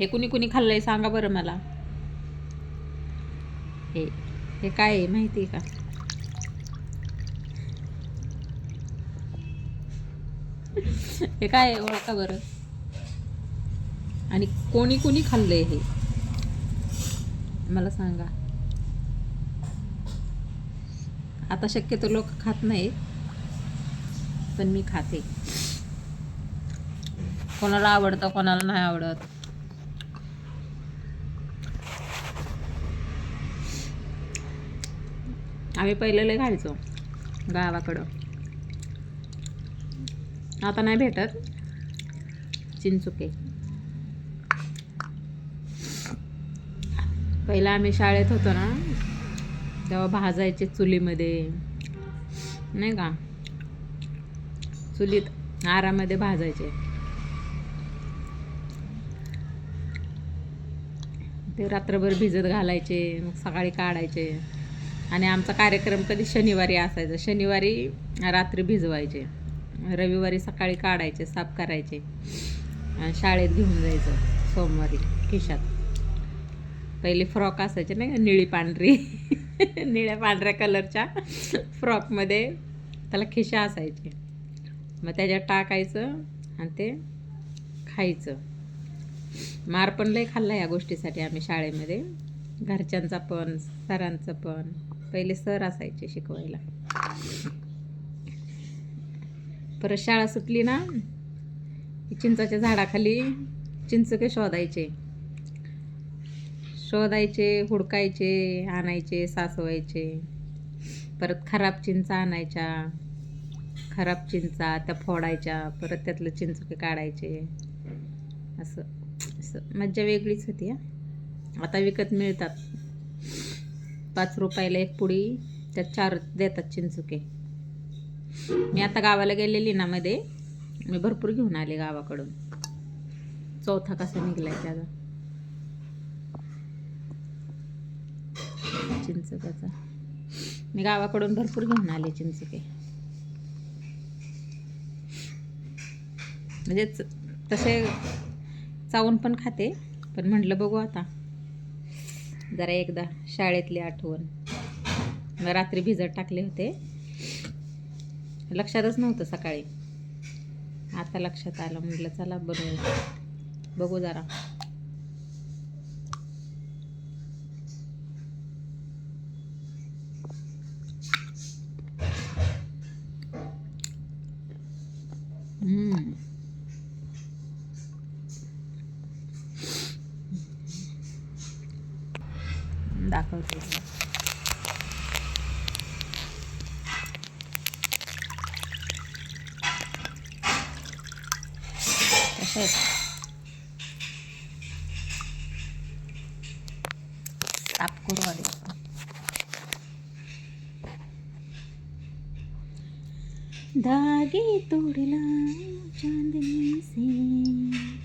हे कुणी कुणी खाल्लंय सांगा बरं मला. हे हे काय आहे माहिती आहे का? हे काय आहे ओळखा बरं. आणि कोणी कोणी खाल्लंय हे? मला सांगा. आता शक्यतो लोक खात नाहीत पण मी खाते. कोणाला आवडतं कोणाला नाही आवडत. आम्ही पहिलेले लय गावाकडं. आता नाही भेटत. चिंचुके. पहिला आम्ही शाळेत होतो ना तेव्हा भाजायचे चुलीमध्ये. नाही का? चुलीत आरामध्ये भाजायचे. ते रात्रभर भिजत घालायचे मग सकाळी काढायचे. आणि आमचा कार्यक्रम कधी शनिवारी असायचा. शनिवारी रात्री भिजवायचे. रविवारी सकाळी काढायचे साफ करायचे. शाळेत घेऊन जायचं सोमवारी खिशात. पहिले फ्रॉक असायचे नाही का निळी पांढरी. निळ्या पांढऱ्या कलरच्या फ्रॉकमध्ये त्याला खिशा असायचे. मग त्याच्यात टाकायचं आणि ते खायचं. मार पण लय खाल्ला या गोष्टीसाठी आम्ही शाळेमध्ये. घरच्यांचा पण सरांचं पण. पहिले सर असायचे शिकवायला. परत शाळा सुटली ना चिंचाच्या झाडाखाली चिंचके शोधायचे. शोधायचे हुडकायचे आणायचे सासवायचे परत खराब चिंचा आणायच्या खराब चिंचा त्या फोडायच्या परत त्यातलं चिंचके काढायचे. असं असं मज्जा वेगळीच होती हा. आता विकत मिळतात. पाच रुपयाला एक पुडी त्यात चार देतात चिंचुके. मी आता गावाला गेलेली ना मध्ये मी भरपूर घेऊन आले गावाकडून. चौथा कसा निघलाय त्याचा? चिंचकाचा. मी गावाकडून भरपूर घेऊन आले चिंचके. म्हणजे तसे चावून पण खाते पण म्हटलं बघू आता. जरा एकदा शाळेतली आठवण. मग रात्री भिजत टाकले होते. लक्षातच नव्हतं सकाळी. आता लक्षात आलं म्हटलं चला बनवू बघू जरा. दाखवते. तसेच कसे धागे तोडला चांदनी से.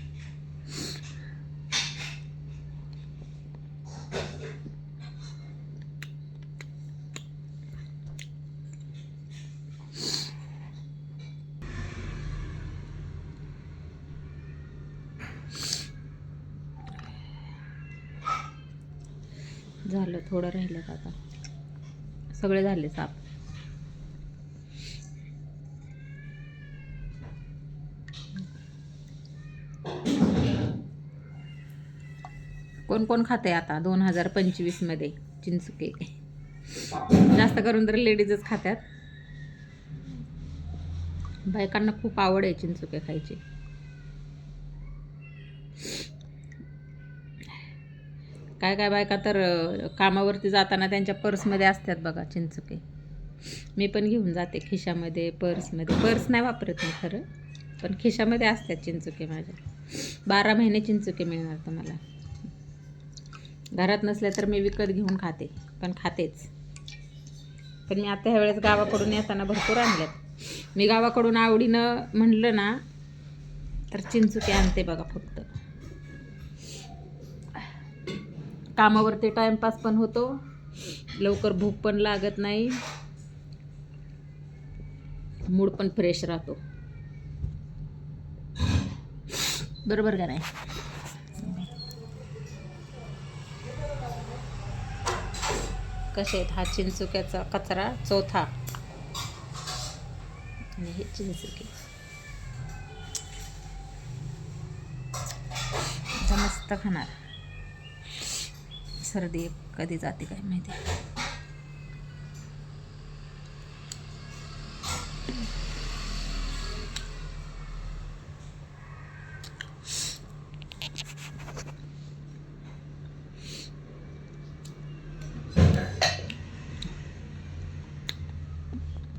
झालं थोडं राहिलं आता? सगळे झाले साप. कोण कोण खाते आता? दोन हजार पंचवीसमध्ये चिंचुके. जास्त करून तर लेडीजच खात्यात. बायकांना खूप आवड आहे चिंचुके खायची. काय काय बायका तर कामावरती जाताना त्यांच्या पर्समध्ये असतात बघा चिंचुके. मी पण घेऊन जाते खिशामध्ये पर्समध्ये. पर्स नाही वापरत मी खरं पण खिशामध्ये असतात चिंचुके माझ्या. बारा महिने चिंचुके मिळणार तुम्हाला. घरात नसले तर मी विकत घेऊन खाते पण खातेच. पण मी आता ह्यावेळेस गावाकडून येताना भरपूर आणल्यात. मी गावाकडून आवडीनं म्हणलं ना तर चिंचुके आणते बघा फक्त. कामावरती टाइमपास पण होतो. लवकर भूक पण लागत नाही. मूड पण फ्रेश राहतो. बरोबर का नाही? कसे आहेत हा चिंचुक्याचा कचरा? चौथा. आणि हे चिंचुके. मस्त खाणार. सर्दी कधी जाते काय माहिती?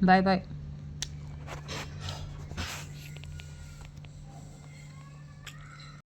Bye bye